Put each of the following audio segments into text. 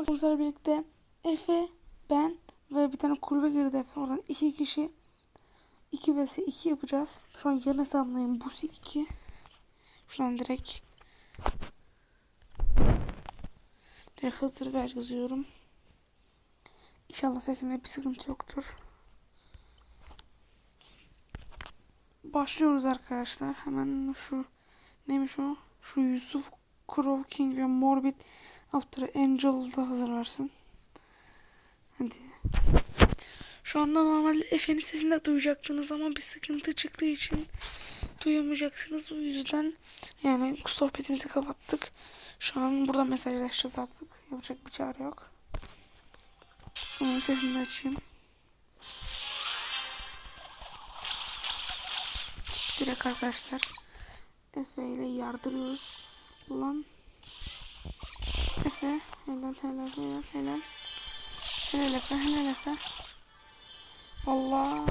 Arkadaşlar birlikte Efe, ben ve bir tane kulübe girdi Efe. Oradan iki kişi 2 vs 2 yapacağız. Şu an yarın hesaplayayım. Busi 2. Şuradan direkt direkt hazır ver yazıyorum. İnşallah sesimde bir sıkıntı yoktur. Başlıyoruz arkadaşlar. Hemen şu neymiş o? Şu Yusuf Crow King ve Morbid After Angel'da hazır versin. Hadi. Şu anda normalde Efe'nin sesini de duyacaktınız ama bir sıkıntı çıktığı için duyamayacaksınız. Bu yüzden yani sohbetimizi kapattık. Şu an burada mesajlaşacağız artık. Yapacak bir çare yok. Onun sesini de açayım. Direkt arkadaşlar Efe ile yardırıyoruz. Ulan Efe helal helal helal helal helal Efe helal Efe Allah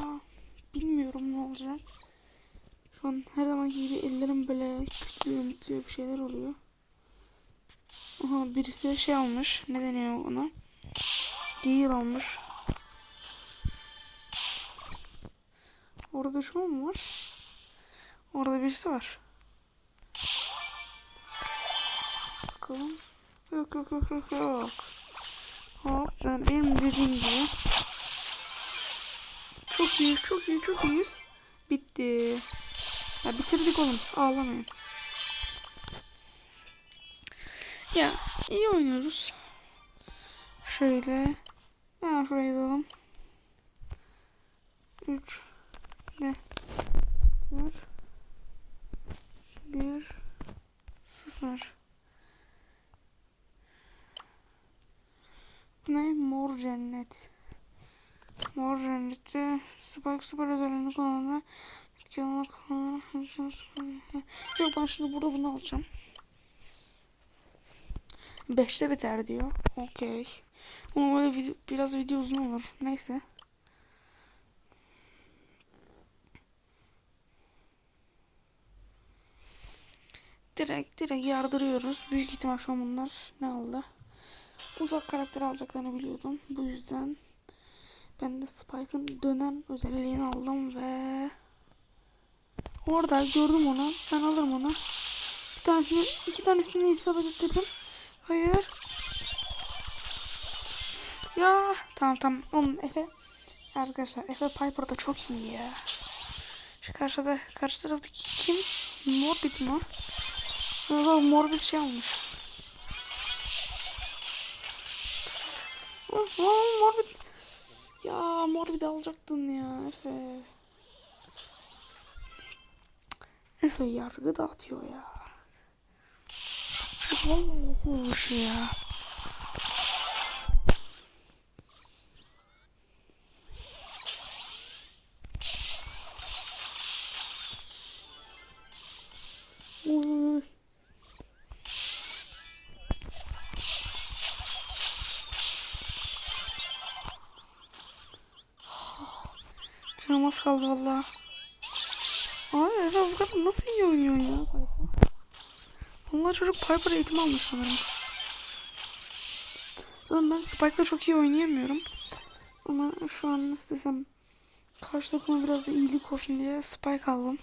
bilmiyorum ne olacak. Şu an her zamanki gibi ellerim böyle kütlüyor mütlüyor bir şeyler oluyor. Aha birisi şey almış. Ne deniyor ona? Değil almış. Orada düşman mı var? Orada birisi var. Bakalım. Yok yok yok yok yok. Hop ben benim dediğim gibi. Çok iyi çok iyi çok iyiyiz. Bitti. Ya bitirdik oğlum ağlamayın. Ya iyi oynuyoruz. Şöyle. Ha şuraya yazalım. 3 ne? 1 0 Ne? Mor cennet. Mor cennette Spike Super özelliğini kullanma. Dükkanına kullanma. Yok ben şimdi burada bunu alacağım. 5'te biter diyor. Okey. Ama böyle video, biraz video uzun olur. Neyse. Direkt direkt yardırıyoruz. Büyük ihtimal şu an bunlar ne aldı? Uzak karakter alacaklarını biliyordum. Bu yüzden ben de Spike'ın dönen özelliğini aldım ve orada gördüm onu. Ben alırım onu. Bir tanesini, iki tanesini isabet ettirdim. Hayır. Ya tamam tamam. Oğlum Efe arkadaşlar Efe Piper da çok iyi ya. Şu karşıda karşı taraftaki kim? Morbid mi? Yok Morbid şey almış. Oh, oh, Morbid. Ya Morbid alacaktın ya Efe. Efe yargı dağıtıyor ya. Vallahi yapıyormuş ya. Az kaldı valla. Abi bu kadar nasıl iyi oynuyor ya Piper? Vallahi çocuk Piper eğitimi almış sanırım. Oğlum ben Spike'la çok iyi oynayamıyorum. Ama şu an nasıl desem karşı takıma biraz da iyilik olsun diye Spike aldım.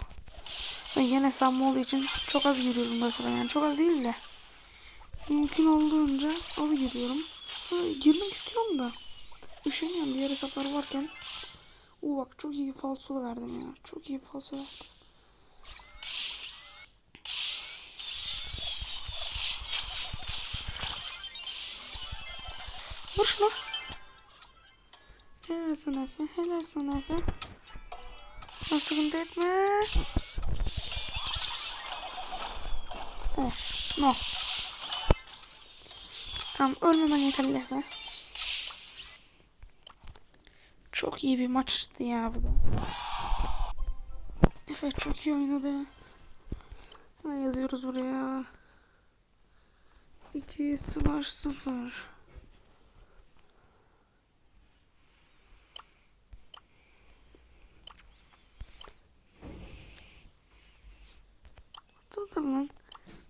Ve yine hesabım olduğu için çok az giriyorum mesela yani çok az değil de. Mümkün olduğunca az giriyorum. Aslında girmek istiyorum da. Üşeniyorum diğer hesaplar varken. Oo bak çok iyi falso verdim ya. Çok iyi falso verdim. Vur şunu. Helal sana Efe. Helal sana Efe. Sıkıntı etme. Oh. No. Tamam ölmemen yeterli Efe. Çok iyi bir maçtı ya bu da. Efe çok iyi oynadı. Hemen yazıyoruz buraya. 2 slash 0. Dur lan.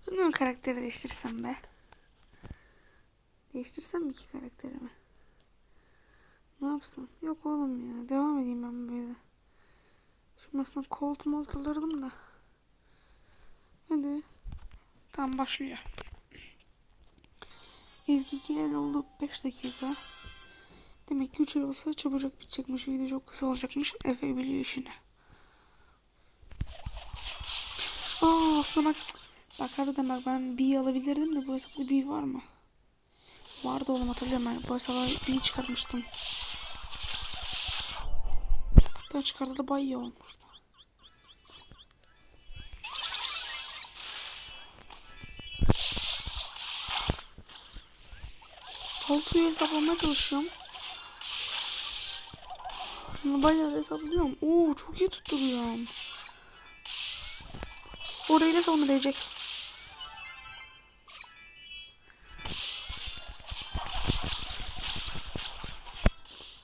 O karakteri değiştirsem be. Değiştirsem mi iki karakterimi? Ne yapsam? Yok oğlum ya. Devam edeyim ben böyle. Şimdi aslında Colt Molt da. Hadi. Tamam başlıyor. İlk iki el oldu 5 dakika. Demek ki 3 el olsa çabucak bitecekmiş. Video çok kısa olacakmış. Efe biliyor işini. Aa aslında bak. Bak harbiden bak ben B alabilirdim de bu hesapta B var mı? Vardı oğlum hatırlıyorum ben. Bu hesaba B çıkarmıştım. Çıkardı da bayağı olmuştu. Falsoyu hesaplamaya çalışıyorum. Bayağı hesaplıyorum. Oo çok iyi tutturuyorum. Orayı da sonra değecek.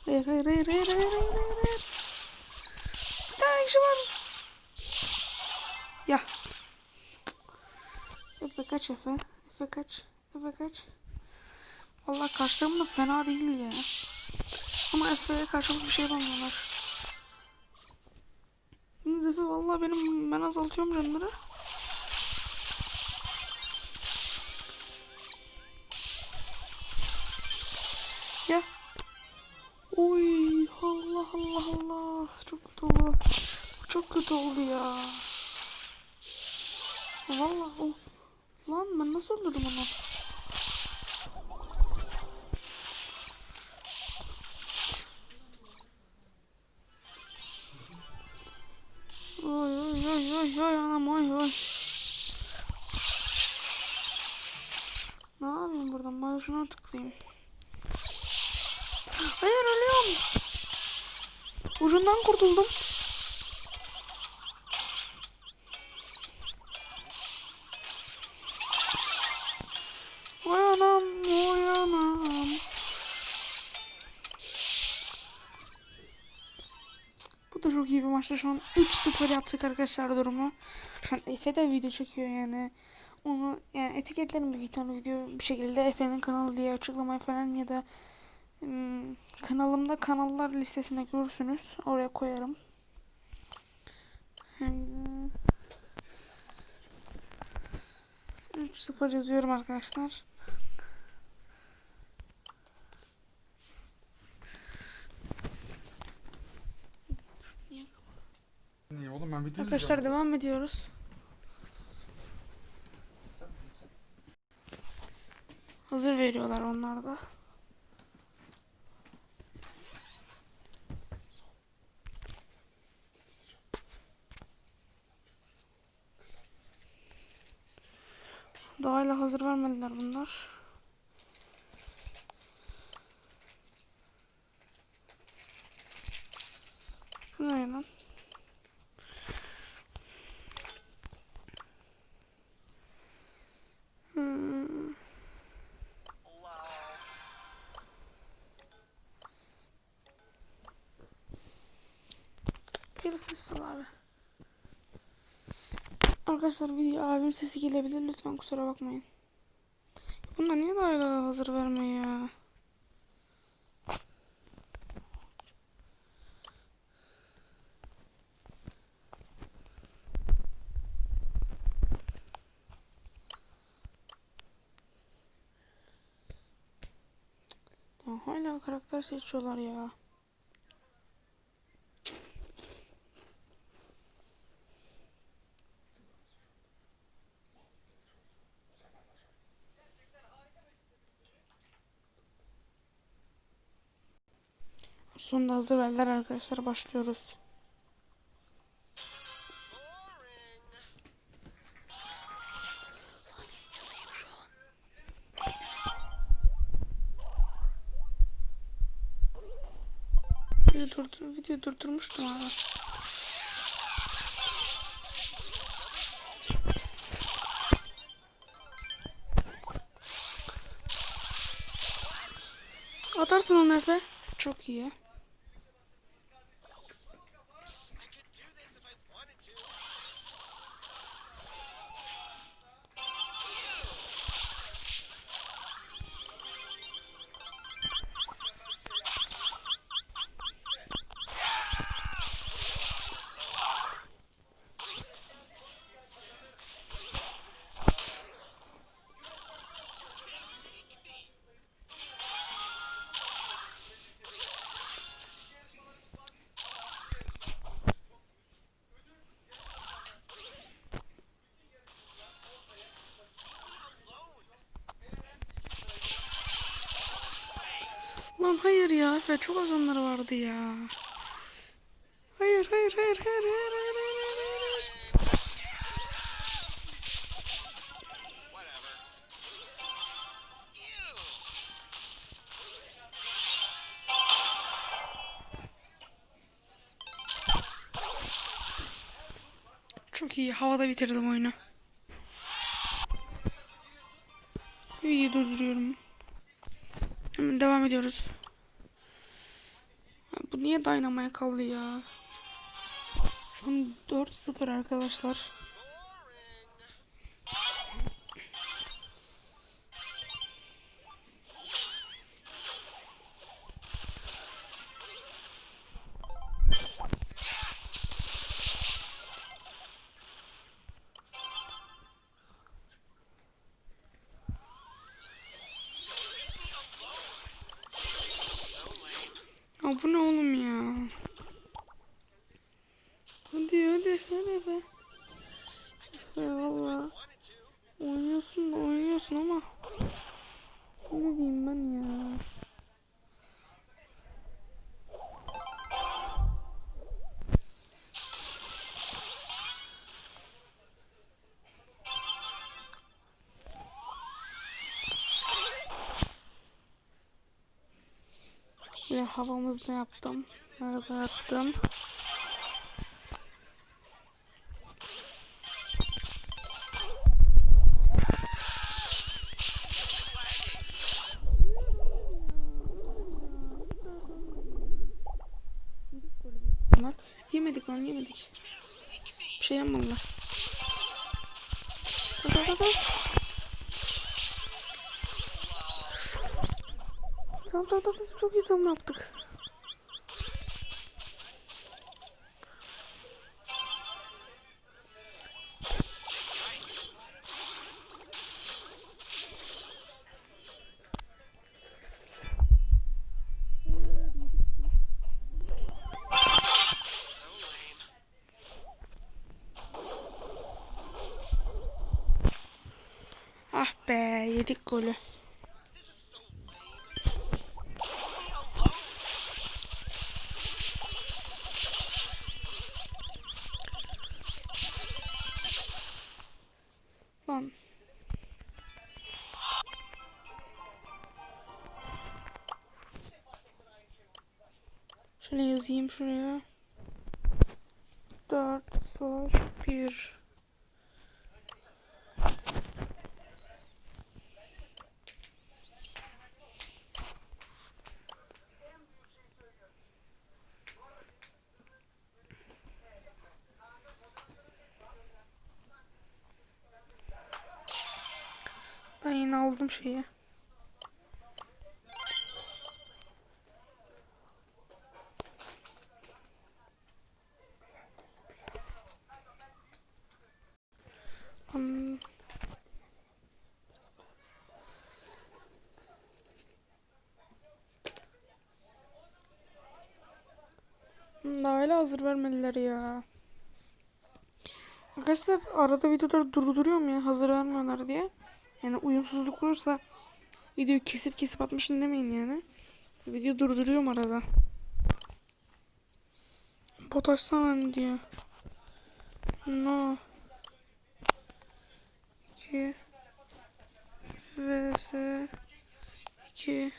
Hayır hayır hayır hayır hayır. Kaç Efe? Efe kaç? Efe kaç? Vallahi kaçtığım da fena değil ya. Ama Efe'ye karşılık bir şey yapamıyorlar. Şimdi Efe vallahi benim ben azaltıyorum canları. Ya. Oy Allah Allah Allah. Çok kötü oldu. Çok kötü oldu ya. Vallahi o. Lan ben nasıl öldürdüm onu? Oy oy oy oy oy anam oy oy. Ne yapayım buradan? Bari şuna tıklayayım. Hayır ölüyorum. Ucundan kurtuldum. Oy anam, oy anam. Bu da çok iyi bir maçtı. Şu an 3-0 yaptık arkadaşlar durumu. Şu an Efe de video çekiyor yani. Onu yani etiketlerim büyük ihtimalle video bir şekilde Efe'nin kanalı diye açıklamaya falan ya da Hmm, kanalımda kanallar listesine görürsünüz. Oraya koyarım. Hmm. 3-0 yazıyorum arkadaşlar. Niye oğlum ben video Arkadaşlar devam ediyoruz. Hazır veriyorlar onlar da. Daha hala hazır vermediler bunlar. Bu ne lan? Abi. Arkadaşlar video abimin sesi gelebilir lütfen kusura bakmayın. Bunlar niye daha hazır ya? Ya hala karakter seçiyorlar ya. Sonunda hazır verdiler arkadaşlar başlıyoruz. Video, durdur video durdurmuştum abi. Atarsın onu Efe. Çok iyi. Lan hayır ya Efe çok az onları vardı ya. Hayır hayır hayır hayır hayır hayır hayır hayır. Çok iyi. Havada bitirdim oyunu. Videoyu durduruyorum. Hemen devam ediyoruz. Bu niye Dynamite kaldı ya? Şu an 4-0 arkadaşlar. Ya bu ne oğlum ya? Hadi hadi hadi be. Ya valla. Oynuyorsun oynuyorsun ama. Ve havamızda yaptım. Arada yaptım. Tamam tamam çok iyi savunma yaptık. Ah be yedik golü. Şöyle yazayım şuraya. 4 slash 1 Ben yine aldım şeyi. Hala hazır vermediler ya. Arkadaşlar arada videoları durduruyorum ya hazır vermiyorlar diye. Yani uyumsuzluk olursa videoyu kesip kesip atmışsın demeyin yani. Video durduruyorum arada. Bot açsana diyor. No. 2 vs 2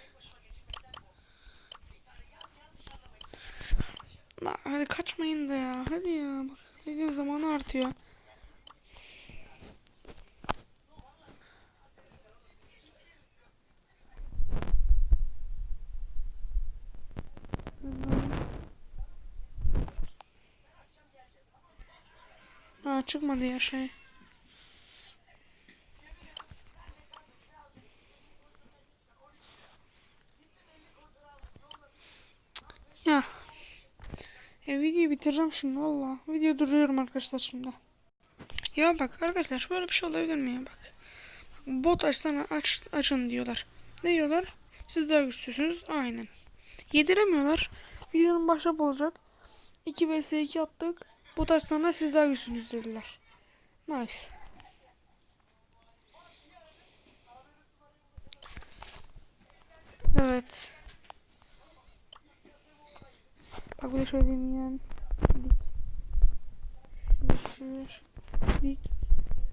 Hadi kaçmayın da ya. Hadi ya. Bak video zamanı artıyor. Ha çıkmadı ya şey. Ya. Ya videoyu bitireceğim şimdi valla. Video duruyorum arkadaşlar şimdi. Ya bak arkadaşlar böyle bir şey olabilir mi ya bak. bak bot açsana aç, açın diyorlar. Ne diyorlar? Siz daha güçlüsünüz. Aynen. Yediremiyorlar. Videonun başlığı olacak. 2 vs 2 attık. Bot açsana siz daha güçlüsünüz dediler. Nice. Evet. Bak bir de şöyle diyeyim. Şişir. Dik.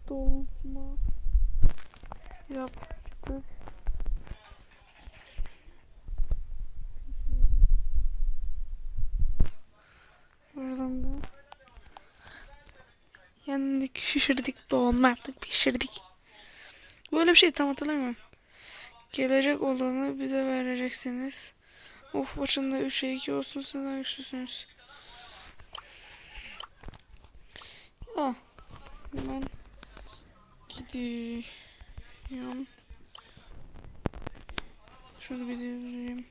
Dolma. Yaptık. Buradan da. Yendik, şişirdik, dolma yaptık, pişirdik. Böyle bir şey tam hatırlamıyorum. Gelecek olanı bize vereceksiniz. Of maçında 3'e 2 olsun siz daha güçlüsünüz. Ah. Hemen gidiyorum. Şunu bir durdurayım.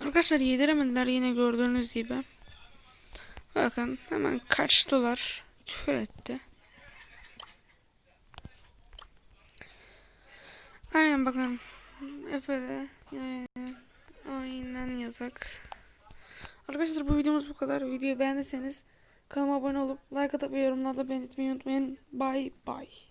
Arkadaşlar yediremediler yine gördüğünüz gibi. Bakın hemen kaçtılar. Küfür etti. Aynen bakın. Efe de aynen yazık. Arkadaşlar bu videomuz bu kadar. Videoyu beğendiyseniz kanalıma abone olup like atıp ve yorumlarda belirtmeyi unutmayın. Bye bye.